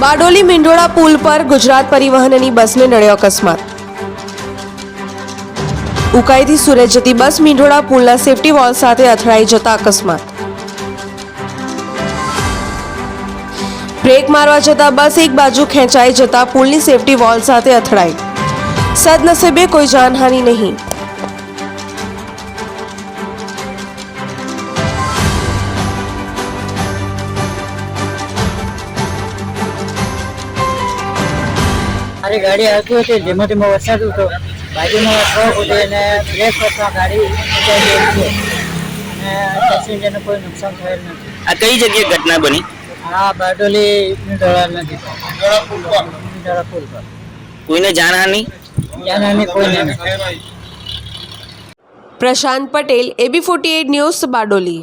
બારડોલી મીંઢોળા પુલ પર ગુજરાત પરિવહનની બસને નડ્યો અકસ્માત. ઉકાઈથી સુરત જતી બસ મીંઢોળા પુલના સેફટી વોલ સાથે અથડાઈ જતા અકસ્માત. બ્રેક મારવા જતા બસ એક બાજુ ખેંચાઈ જતા પુલની સેફટી વોલ સાથે અથડાઈ. સદનસીબે કોઈ જાનહાનિ નહીં. મારી ગાડી આવતી હતી ધીમો ધીમો વરસાદ હતો બાજુમાં ટ્રક હતી અને બ્રેક કરતા ગાડી અને પેસેન્જરને કોઈ નુકસાન થયેલ નથી. આ કઈ જગ્યાએ ઘટના બની? આ બારડોલી પુલ પર કોઈને જાણહાની જાણહાની કોઈને નથી Prashant Patel A B forty eight news Bardoli.